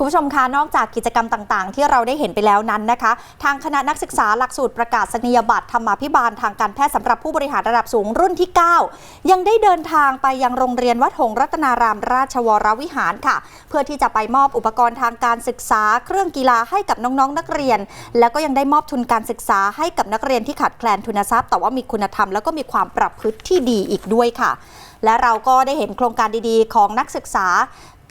คุณผู้ชมคะนอกจากกิจกรรมต่างๆ ที่เราได้เห็นไปแล้วนั้นนะคะ ทางคณะนักศึกษาหลักสูตรประกาศนียบัตรธรรมาภิบาลทางการแพทย์สำหรับผู้บริหารระดับสูงรุ่นที่ 9 ยังได้เดินทางไปยังโรงเรียนวัดหงรัตนารามราชวรวิหารค่ะ เพื่อที่จะไปมอบอุปกรณ์ทางการศึกษา เครื่องกีฬาให้กับน้องๆนักเรียน แล้วก็ยังได้มอบทุนการศึกษาให้กับนักเรียนที่ขาดแคลนทุนทรัพย์ แต่ว่ามีคุณธรรมแล้วก็มีความประพฤติที่ดีอีกด้วยค่ะ และเราก็ได้เห็นโครงการดีๆ ของนักศึกษา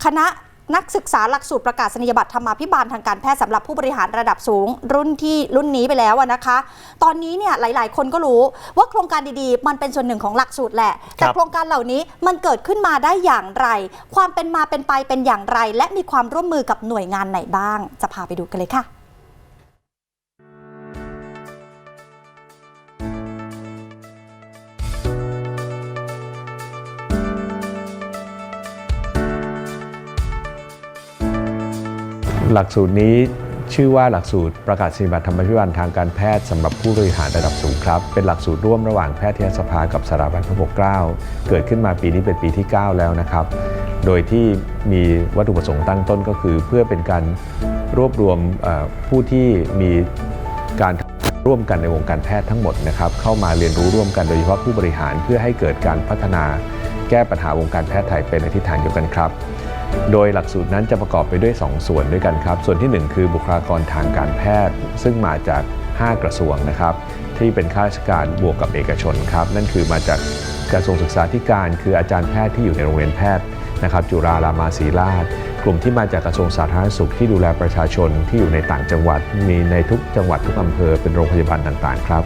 คณะ นักศึกษาหลักสูตรประกาศนียบัตรธรรมาภิบาลทางการแพทย์สำหรับผู้บริหารระดับสูงรุ่นที่รุ่นนี้ไปแล้วอะนะคะ ตอนนี้เนี่ยหลาย ๆ คนก็รู้ว่าโครงการดีๆ มันเป็นส่วนหนึ่งของหลักสูตรแหละ แต่โครงการเหล่านี้มันเกิดขึ้นมาได้อย่างไร ความเป็นมาเป็นไปเป็นอย่างไร และมีความร่วมมือกับหน่วยงานไหนบ้าง จะพาไปดูกันเลยค่ะ หลักสูตรนี้ชื่อว่าหลักสูตรประกาศนียบัตรธรรมพิบาลทางการแพทย์สำหรับผู้บริหารระดับสูงครับ เป็นหลักสูตรร่วมระหว่างแพทยสภากับสถาบันพระปกเกล้าเกิดขึ้นมาปีนี้เป็นปีที่ 9 แล้วนะครับ โดยที่มีวัตถุประสงค์ตั้งต้นก็คือ เพื่อเป็นการรวบรวมผู้ที่มีการร่วมกันในวงการแพทย์ทั้งหมดนะครับเข้ามาเรียนรู้ร่วมกันโดยเฉพาะผู้บริหารเพื่อให้เกิดการพัฒนา แก้ปัญหาวงการแพทย์ไทยเป็นในทิศทางเดียวกันครับ โดยหลักสูตรนั้นจะประกอบไปด้วย 2 ส่วนด้วยกันครับ ส่วนทีหนึ่1 คือบุคลากรทางการแพทย์ ซึ่งมาจาก 5 กระทรวงนะครับ ที่เป็นข้าราชการบวกกับเอกชนครับ นั่นคือมาจากกระทรวงศึกษาธิการ คืออาจารย์แพทย์ที่อยู่ในโรงเรียนแพทย์นะครับ จุฬารามาศรีราช กลุ่มที่มาจากกระทรวงสาธารณสุขที่ดูแลประชาชนที่อยู่ในต่างจังหวัด มีในทุกจังหวัดทุกอำเภอเป็นโรงพยาบาลต่างๆ ครับ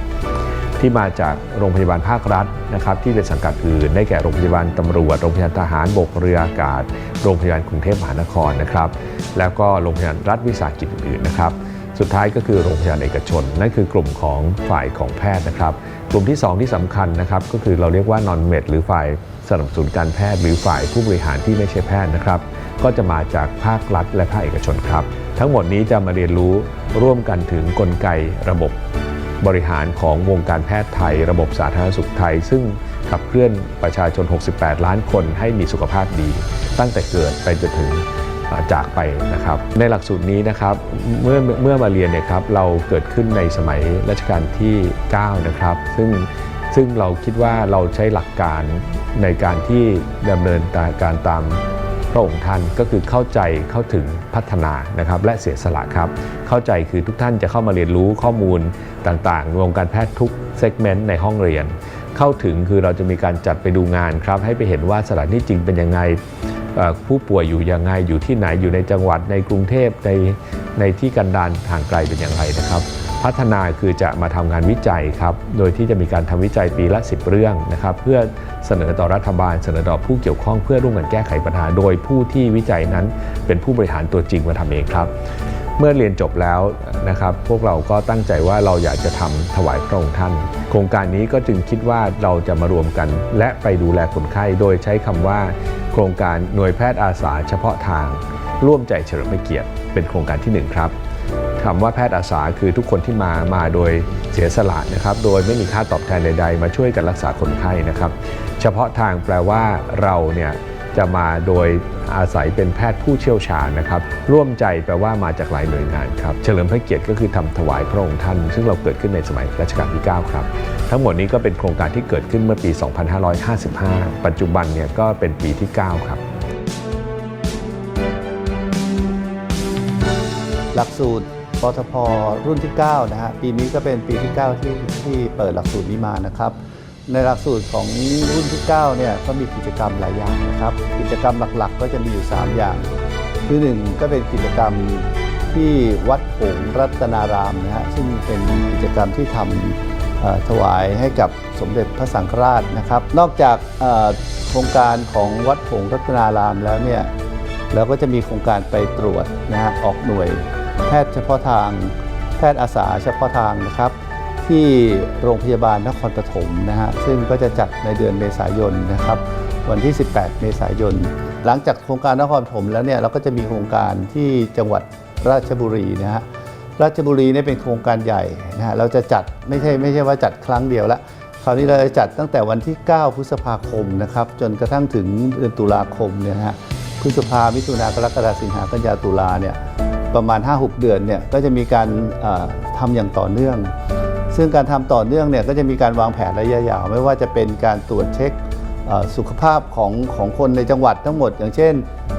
ที่มาจากโรงพยาบาลภาครัฐนะครับที่เป็นสังกัดอื่น ได้แก่โรงพยาบาลตำรวจ โรงพยาบาลทหารบกเรืออากาศ โรงพยาบาลกรุงเทพมหานครนะครับ แล้วก็โรงพยาบาลรัฐวิสาหกิจอื่นๆนะครับ สุดท้ายก็คือโรงพยาบาลเอกชน นั่นคือกลุ่มของฝ่ายของแพทย์นะครับ กลุ่มที่ 2 ที่สำคัญนะครับก็คือเราเรียกว่านอนเมดหรือฝ่ายสนับสนุนการแพทย์หรือฝ่ายผู้บริหารที่ไม่ใช่แพทย์นะครับ ก็จะมาจากภาครัฐและภาคเอกชนครับ ทั้งหมดนี้จะมาเรียนรู้ร่วมกันถึงกลไกระบบ บริหารของวงการแพทย์ไทย ระบบสาธารณสุขไทย ซึ่งขับเคลื่อนประชาชน 68 ล้านคนให้มีสุขภาพดี ตั้งแต่เกิดไปจนถึงจากไปนะครับ ในหลักสูตรนี้นะครับเมื่อเมื่อมาเรียนเนี่ยครับเราเกิดขึ้นในสมัยรัชกาลที่ 9 นะครับ ซึ่งซึ่งเราคิดว่าเราใช้หลักการในการที่ดำเนินการตาม พระองค์ท่านก็คือเข้าใจเข้าถึงพัฒนานะครับและเสียสละครับ เข้าใจคือทุกท่านจะเข้ามาเรียนรู้ข้อมูลต่างๆวงการแพทย์ทุกเซกเมนต์ในห้องเรียน เข้าถึงคือเราจะมีการจัดไปดูงานครับ ให้ไปเห็นว่าสถานที่จริงเป็นยังไงผู้ป่วยอยู่ยังไงอยู่ที่ไหนอยู่ในจังหวัดในกรุงเทพในในที่กันดารห่างไกลเป็นอย่างไรนะครับ พัฒนาคือจะมาทำงานวิจัยครับ โดยที่จะมีการทำวิจัยปีละ 10 เรื่องนะครับเพื่อเสนอต่อรัฐบาล เสนอต่อผู้เกี่ยวข้องเพื่อร่วมกันแก้ไขปัญหา โดยผู้ที่วิจัยนั้นเป็นผู้บริหารตัวจริงมาทำเองครับ เมื่อเรียนจบแล้วนะครับพวกเราก็ตั้งใจว่าเราอยากจะทำถวายพระองค์ท่าน โครงการนี้ก็จึงคิดว่าเราจะมารวมกัน และไปดูแลคนไข้โดยใช้คำว่า โครงการหน่วยแพทย์อาสาเฉพาะทาง ร่วมใจเฉลิมพระเกียรติเป็นโครงการที่หนึ่งครับ คำว่าแพทย์อาสาคือทุกคนที่มามาโดยเสียสละนะครับโดยไม่มีค่าตอบแทนใด ๆ มาช่วยกันรักษาคนไข้นะครับ เฉพาะทางแปลว่าเราเนี่ยจะมาโดยอาศัยเป็นแพทย์ผู้เชี่ยวชาญนะครับ ร่วมใจแปลว่ามาจากหลายหน่วยงานครับ เฉลิมพระเกียรติก็คือทำถวายพระองค์ท่าน ซึ่งเราเกิดขึ้นในสมัยรัชกาลที่ 9 ครับ ทั้งหมดนี้ก็เป็นโครงการที่เกิดขึ้นเมื่อปี 2555 ปัจจุบันเนี่ยก็เป็นปีที่ 9 ครับ หลักสูตร ปทพรุ่นที่ 9 นะฮะ ปีนี้ก็เป็นปีที่ 9 ที่ที่เปิดหลักสูตรนี้มานะครับ ในหลักสูตรของรุ่นที่ 9 เนี่ยก็มีกิจกรรมหลายอย่างนะครับ กิจกรรมหลักๆ ก็จะมีอยู่ 3 อย่าง คือหนึ่งก็เป็นกิจกรรมที่วัดหงรัตนารามนะฮะ ซึ่งเป็นกิจกรรมที่ทำถวายให้กับสมเด็จพระสังฆราชนะครับ นอกจากโครงการของวัดหงรัตนารามแล้วเนี่ยแล้วก็จะมีโครงการไปตรวจนะฮะออกหน่วย แพทย์เฉพาะทาง แพทย์อาสาเฉพาะทางนะครับ ที่โรงพยาบาลนครปฐมนะฮะซึ่งก็จะจัดในเดือนเมษายนนะครับ วันที่ 18 เมษายน หลังจากโครงการนครปฐมแล้วเนี่ยเราก็จะมีโครงการที่จังหวัดราชบุรีนะฮะราชบุรีเนี่ยเป็นโครงการใหญ่นะฮะเราจะจัดไม่ใช่ไม่ใช่ว่าจัดครั้งเดียวละคราวนี้เราจะจัดตั้งแต่วันที่ 9 พฤษภาคมนะครับ จนกระทั่งถึงเดือนตุลาคมเนี่ยนะฮะพฤษภามิถุนากรกฎาสิงหากันยาตุลาเนี่ย ประมาณ 5-6 เดือนเนี่ยก็จะมีการเอ่อทำอย่างต่อเนื่อง ซึ่งการทำต่อเนื่องเนี่ยก็จะมีการวางแผนระยะยาว ไม่ว่าจะเป็นการตรวจเช็คสุขภาพของของคนในจังหวัดทั้งหมด อย่างเช่น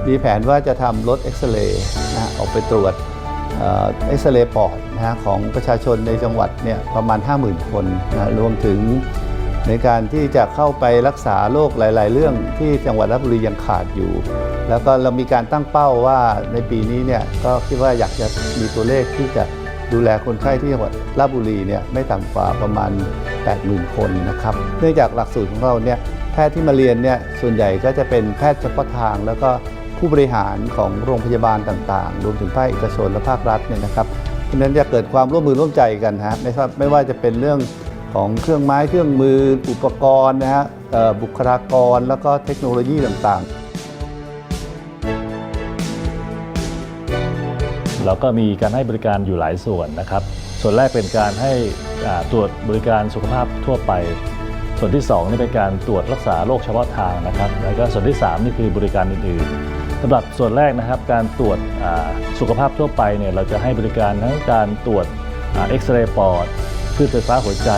มีแผนว่าจะทำรถเอ็กซเรย์นะฮะออกไปตรวจเอ็กซเรย์ปอดนะฮะของประชาชนในจังหวัดเนี่ยประมาณ 50,000 คนนะรวมถึง ในการที่จะเข้าไปรักษาโรคหลาย ๆ เรื่องที่จังหวัดราชบุรียังขาดอยู่ แล้วก็เรามีการตั้งเป้าว่าในปีนี้เนี่ยก็คิดว่าอยากจะมีตัวเลขที่จะดูแลคนไข้ที่จังหวัดราชบุรีเนี่ยไม่ต่ำกว่าประมาณ 80,000 คนนะครับเนื่องจากหลักสูตรของเราเนี่ยแพทย์ที่มาเรียนเนี่ยส่วนใหญ่ก็จะเป็นแพทย์เฉพาะทาง แล้วก็ผู้บริหารของโรงพยาบาลต่าง ๆ รวมถึงภาคเอกชนและภาครัฐเนี่ยนะครับเพราะฉะนั้นจะเกิดความร่วมมือร่วมใจกันฮะไม่ว่ไม่ว่าจะเป็นเรื่อง ของเครื่องไม้เครื่องมือ อุปกรณ์นะฮะบุคลากรแล้วก็เทคโนโลยีต่างๆ เราก็มีการให้บริการอยู่หลายส่วนนะครับ ส่วนแรกเป็นการให้ตรวจบริการสุขภาพทั่วไป ส่วนที่2นี่เป็นการตรวจรักษาโรคเฉพาะทางนะครับ แล้วก็ส่วนที่ 3 นี่คือบริการอื่นๆสำหรับส่วนแรกนะครับ การตรวจสุขภาพทั่วไปเนี่ยเราจะให้บริการทั้งการตรวจเอ็กซเรย์ปอด คลื่นไฟฟ้าหัวใจ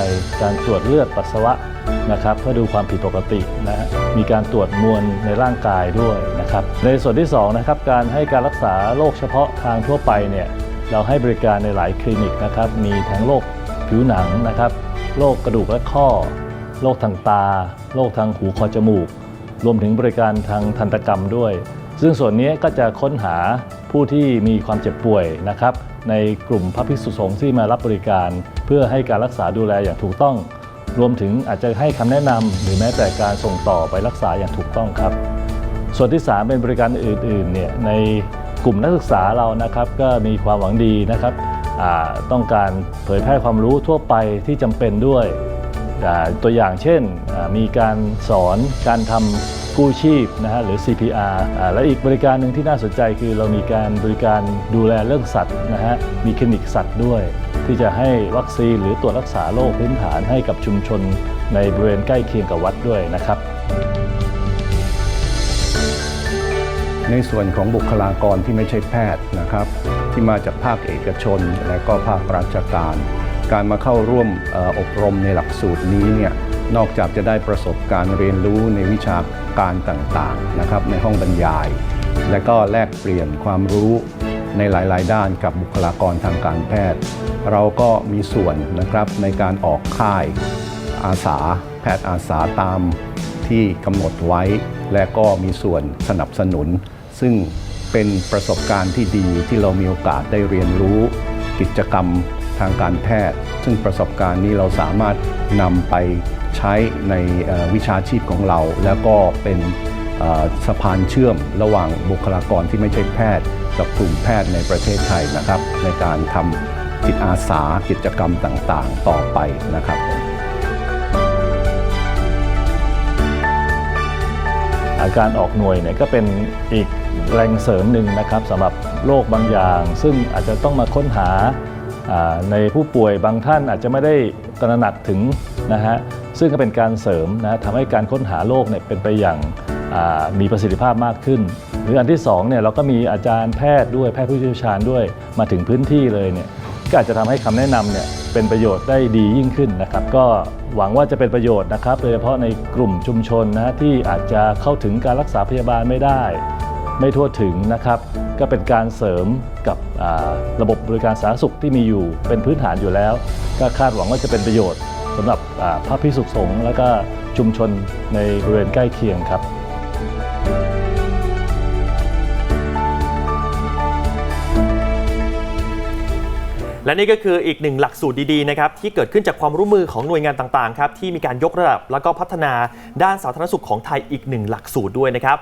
การตรวจเลือดปัสสาวะนะครับเพื่อดูความผิดปกตินะฮะมีการตรวจมวลในร่างกายด้วยนะครับในส่วนที่2นะครับการให้การรักษาโรคเฉพาะทางทั่วไปเนี่ยเราให้บริการในหลายคลินิกนะครับมีทั้งโรคผิวหนังนะครับโรคกระดูกและข้อโรคทางตาโรคทางหูคอจมูก รวมถึงบริการทางทันตกรรมด้วย ซึ่งส่วนนี้ก็จะค้นหาผู้ที่มีความเจ็บป่วยนะครับ ในกลุ่มพระภิกษุสงฆ์ที่มารับบริการ เพื่อให้การรักษาดูแลอย่างถูกต้อง รวมถึงอาจจะให้คำแนะนำหรือแม้แต่การส่งต่อไปรักษาอย่างถูกต้องครับ ส่วนที่ 3 เป็นบริการอื่นๆเนี่ยในกลุ่มนักศึกษาเรานะครับก็มีความหวังดีนะครับต้องการเผยแพร่ความรู้ทั่วไปที่จำเป็นด้วยตัวอย่างเช่นมีการสอนการทำ กู้ชีพนะฮะหรือ CPR อ่าและอีกบริการหนึ่งที่น่าสนใจคือเรามีการบริการดูแลเรื่องสัตว์นะฮะมีคลินิกสัตว์ด้วย ที่จะให้วัคซีนหรือตรวจรักษาโรคพื้นฐานให้กับชุมชน ในบริเวณใกล้เคียงกับวัดด้วยนะครับ ในส่วนของบุคลากรที่ไม่ใช่แพทย์นะครับ ที่มาจากภาคเอกชน และก็ภาคราชการ การมาเข้าร่วมเอออบรมในหลักสูตรนี้เนี่ย นอกจากจะได้ประสบการณ์เรียนรู้ในวิชาการต่างๆนะครับในห้องบรรยาย และก็แลกเปลี่ยนความรู้ในหลาย ๆ ด้านกับบุคลากรทางการแพทย์ เราก็มีส่วนนะครับในการออกค่ายอาสา แพทย์อาสาตามที่กำหนดไว้ และก็มีส่วนสนับสนุน ซึ่งเป็นประสบการณ์ที่ดีที่เรามีโอกาสได้เรียนรู้ กิจกรรมทางการแพทย์ ซึ่งประสบการณ์นี้เราสามารถนำไป ใช้ในวิชาชีพของเรา แล้วก็เป็นสะพานเชื่อมระหว่างบุคลากรที่ไม่ใช่แพทย์ กับกลุ่มแพทย์ในประเทศไทยนะครับ ในการทำจิตอาสากิจกรรมต่างๆ ต่อไปนะครับอาการออกหน่วยเนี่ยก็เป็นอีกแรงเสริมหนึ่งนะครับสำหรับโรคบางอย่าง ซึ่งอาจจะต้องมาค้นหาในผู้ป่วยบางท่านอาจจะไม่ได้ตระหนักถึงนะฮะ ซึ่งก็เป็นการเสริมนะทำให้การค้นหาโรคเนี่ยเป็นไปอย่างมีประสิทธิภาพมากขึ้น หรืออันที่สองเนี่ยเราก็มีอาจารย์แพทย์ด้วยแพทย์ผู้เชี่ยวชาญด้วยมาถึงพื้นที่เลยเนี่ยก็อาจจะทำให้คำแนะนำเนี่ยเป็นประโยชน์ได้ดียิ่งขึ้นนะครับ ก็หวังว่าจะเป็นประโยชน์นะครับโดยเฉพาะในกลุ่มชุมชนนะที่อาจจะเข้าถึงการรักษาพยาบาลไม่ได้ ไม่ทั่วถึงนะครับ ก็เป็นการเสริมกับระบบบริการสาธารณสุขที่มีอยู่เป็นพื้นฐานอยู่แล้ว ก็คาดหวังว่าจะเป็นประโยชน์ สำหรับพระพิสุสงฆ์และก็ชุมชนในบริเวณใกล้เคียงครับและนี่ก็คืออีกหนึ่งหลักสูตรดีๆนะครับที่เกิดขึ้นจากความร่วมมือของหน่วยงานต่างๆครับที่มีการยกระดับแล้วก็พัฒนาด้านสาธารณสุขของไทยอีกหนึ่งหลักสูตรด้วยนะครับ